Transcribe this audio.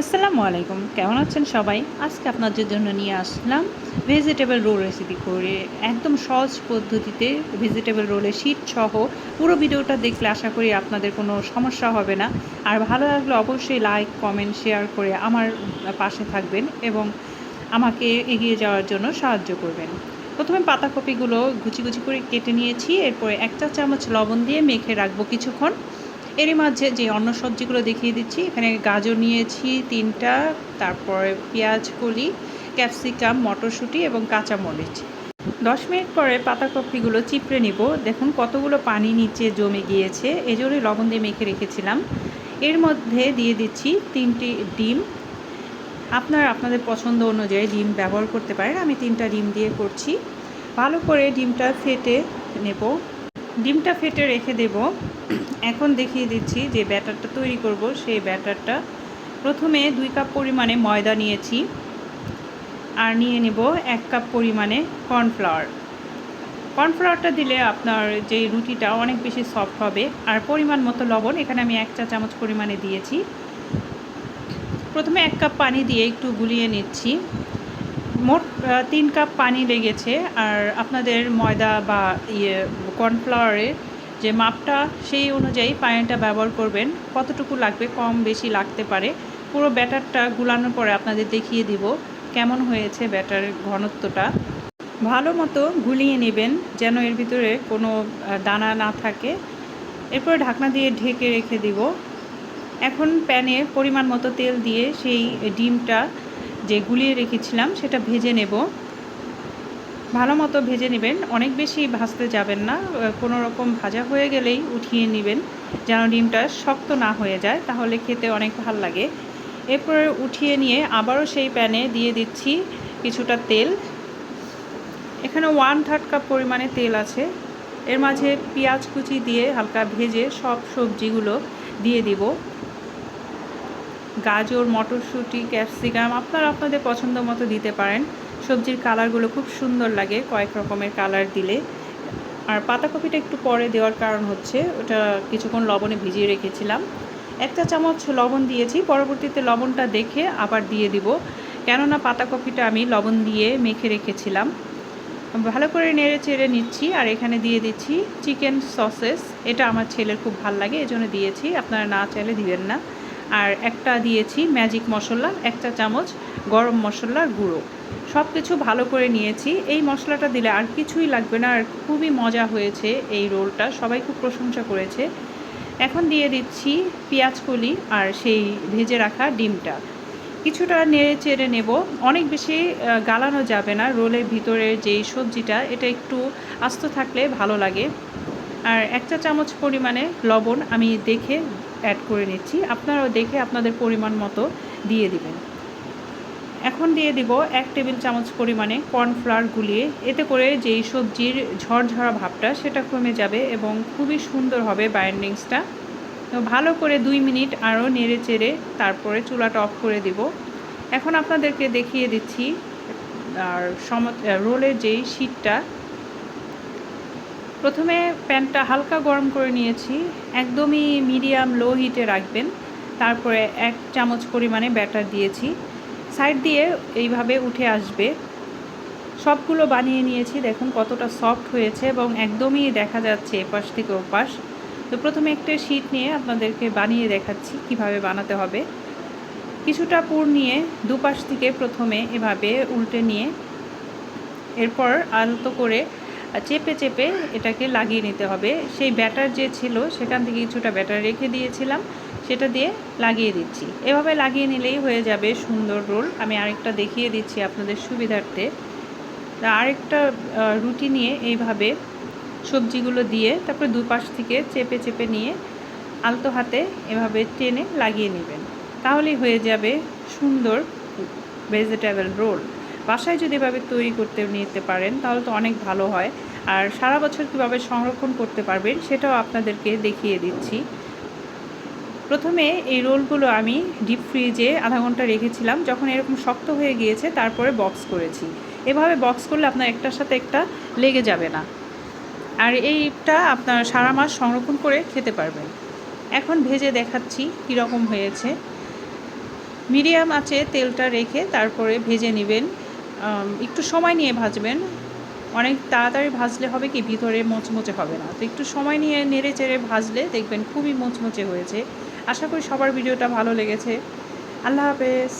আসসালামু আলাইকুম। কেমন আছেন সবাই? আজকে আপনাদের জন্য নিয়ে আসলাম ভেজিটেবল রোল রেসিপি করে একদম সহজ পদ্ধতিতে ভেজিটেবল রোলের শীত সহ পুরো ভিডিওটা দেখলে আশা করি আপনাদের কোনো সমস্যা হবে না। আর ভালো লাগলে অবশ্যই লাইক কমেন্ট শেয়ার করে আমার পাশে থাকবেন এবং আমাকে এগিয়ে যাওয়ার জন্য সাহায্য করবেন। প্রথমে পাতাকপিগুলো গুচি গুচি করে কেটে নিয়েছি, এরপরে এক চা চামচ লবণ দিয়ে মেখে রাখব কিছুক্ষণ। এরই মাঝে যে অন্য সবজিগুলো দেখিয়ে দিচ্ছি, এখানে গাজর নিয়েছি তিনটা, তারপরে পেঁয়াজ, কলি, ক্যাপসিকাম, মটরশুঁটি এবং কাঁচামরিচ। দশ মিনিট পরে পাতাকপিগুলো চিপড়ে নিব। দেখুন কতগুলো পানি নিচে জমে গিয়েছে। এজন্যই লবণ দিয়ে মেখে রেখেছিলাম। এর মধ্যে দিয়ে দিচ্ছি তিনটি ডিম। আপনার আপনাদের পছন্দ অনুযায়ী ডিম ব্যবহার করতে পারেন। আমি তিনটা ডিম দিয়ে করছি। ভালো করে ডিমটা ফেটে নেব। ডিমটা ফেটে রেখে দেব। এখন দেখিয়ে দিচ্ছি যে ব্যাটারটা তৈরি করব। সেই ব্যাটারটা প্রথমে দুই কাপ পরিমাণে ময়দা নিয়েছি আর নিয়ে নেব এক কাপ পরিমাণে কর্নফ্লাওয়ার। কর্নফ্লাওয়ারটা দিলে আপনার যে রুটিটা অনেক বেশি সফট হবে। আর পরিমাণ মতো লবণ, এখানে আমি এক চা চামচ পরিমাণে দিয়েছি। প্রথমে এক কাপ পানি দিয়ে একটু গুলিয়ে নিচ্ছি। মোট তিন কাপ পানি লেগেছে। আর আপনাদের ময়দা বা ইয়ে কর্নফ্লাওয়ারের যে মাপটা সেই অনুযায়ী পানিটা ব্যবহার করবেন, কতটুকু লাগবে, কম বেশি লাগতে পারে, পুরো ব্যাটারটা গুলানোর পরে আপনাদের দেখিয়ে দিব কেমন হয়েছে ব্যাটারের ঘনত্বটা। ভালো মতো গুলিয়ে নেবেন যেন এর ভিতরে কোনো দানা না থাকে। এরপরে ঢাকনা দিয়ে ঢেকে রেখে দিব। এখন প্যানে পরিমাণ মতো তেল দিয়ে সেই ডিমটা যে গুলিয়ে রেখেছিলাম সেটা ভেজে নেব। ভালো মতো ভেজে নেবেন। অনেক বেশি ভাজতে যাবেন না। কোনো রকম ভাজা হয়ে গেলেই উঠিয়ে নেবেন যেন ডিমটা শক্ত না হয়ে যায়, তাহলে খেতে অনেক ভালো লাগে। এরপরে উঠিয়ে নিয়ে আবারও সেই প্যানে দিয়ে দিচ্ছি কিছুটা তেল। এখানে ওয়ান থার্ড কাপ পরিমাণে তেল আছে। এর মাঝে পেঁয়াজ কুচি দিয়ে হালকা ভেজে সব সবজিগুলো দিয়ে দিব। গাজর, মটরশুঁটি, ক্যাপসিকাম আপনারা আপনাদের পছন্দ মতো দিতে পারেন। সবজির কালারগুলো খুব সুন্দর লাগে, কয়েক রকমের কালার দিলে। আর পাতাকপিটা একটু পরে দেওয়ার কারণ হচ্ছে, ওটা কিছুক্ষণ লবণে ভিজিয়ে রেখেছিলাম। একটা চামচ লবণ দিয়েছি, পরবর্তীতে লবণটা দেখে আবার দিয়ে দিব। কেননা পাতাকপিটা আমি লবণ দিয়ে মেখে রেখেছিলাম। ভালো করে নেড়ে চেড়ে নিচ্ছি, আর এখানে দিয়ে দিচ্ছি চিকেন সসেস। এটা আমার ছেলের খুব ভালো লাগে, এজন্য দিয়েছি, আপনারা না চাইলে দিবেন না। আর একটা দিয়েছি ম্যাজিক মশলা, একটা চামচ গরম মশলার গুঁড়ো। সব কিছু ভালো করে নিয়েছি। এই মশলাটা দিলে আর কিছুই লাগবে না, আর খুবই মজা হয়েছে এই রোলটা। সবাই খুব প্রশংসা করেছে। এখন দিয়ে দিচ্ছি পেঁয়াজ কলি আর সেই ভেজে রাখা ডিমটা। কিছুটা নেড়ে চেড়ে নেব। অনেক বেশি গালানো যাবে না রোলের ভিতরের যেই সবজিটা, এটা একটু আস্ত থাকলে ভালো লাগে। আর একটা চামচ পরিমাণে লবণ আমি দেখে অ্যাড করে নিচ্ছি। আপনারাও দেখে আপনাদের পরিমাণ মতো দিয়ে দিবেন। এখন দিয়ে দিব এক টেবিল চামচ পরিমাণে কর্নফ্লাওয়ার গুলিয়ে। এতে করে যেই সবজির ঝরঝরা ভাবটা সেটা কমে যাবে এবং খুবই সুন্দর হবে বাইন্ডিংসটা তো ভালো করে দুই মিনিট আরও নেড়ে চেড়ে তারপরে চুলাটা অফ করে দিব। এখন আপনাদেরকে দেখিয়ে দিচ্ছি, আর সম রোলের যেই শীটটা প্রথমে প্যানটা হালকা গরম করে নিয়েছি, একদমই মিডিয়াম লো হিটে রাখবেন। তারপরে এক চামচ পরিমাণে ব্যাটার দিয়েছি। সাইড দিয়ে এইভাবে উঠে আসবে। সবগুলো বানিয়ে নিয়েছি, দেখুন কতটা সফট হয়েছে এবং একদমই দেখা যাচ্ছে এপাশ থেকে ওপাশ। তো প্রথমে একটা শীট নিয়ে আপনাদেরকে বানিয়ে দেখাচ্ছি কীভাবে বানাতে হবে। কিছুটা পুর নিয়ে দুপাশ থেকে প্রথমে এভাবে উল্টে নিয়ে এরপর আলতো করে চেপে চেপে এটাকে লাগিয়ে নিতে হবে। সেই ব্যাটার যে ছিল, সেখান থেকে কিছুটা ব্যাটার রেখে দিয়েছিলাম। সেটা দিয়ে লাগিয়ে দিচ্ছি। এভাবে লাগিয়ে নিলেই হয়ে যাবে সুন্দর রোল। আমি আরেকটা দেখিয়ে দিচ্ছি আপনাদের সুবিধার্থে। আরেকটা রুটি নিয়ে এইভাবে সবজিগুলো দিয়ে তারপরে দুপাশ থেকে চেপে চেপে নিয়ে আলতো হাতে এভাবে টেনে লাগিয়ে নেবেন। তাহলেই হয়ে যাবে সুন্দর ভেজিটেবল রোল। বাসায় যদি এভাবে তৈরি করতে নিতে পারেন, তাহলে তো অনেক ভালো হয়। আর সারা বছর কীভাবে সংরক্ষণ করতে পারবেন, সেটাও আপনাদেরকে দেখিয়ে দিচ্ছি। প্রথমে এই রোলগুলো আমি ডিপ ফ্রিজে আধা ঘণ্টা রেখেছিলাম, যখন এরকম শক্ত হয়ে গিয়েছে, তারপরে বক্স করেছি। এভাবে বক্স করলে আপনার একটার সাথে একটা লেগে যাবে না। আর এইটা আপনার সারা মাস সংরক্ষণ করে খেতে পারবেন। এখন ভেজে দেখাচ্ছি কীরকম হয়েছে। মিডিয়াম আছে তেলটা রেখে তারপরে ভেজে নেবেন। একটু সময় নিয়ে ভাজবেন। অনেক তাড়াতাড়ি ভাজলে হবে কি, ভিতরে মোচমোচে হবে না। তো একটু সময় নিয়ে নেড়ে চেড়ে ভাজলে দেখবেন খুবই মোচমোচে হয়েছে। আশা করি সবার ভিডিওটা ভালো লেগেছে। আল্লাহ হাফেজ।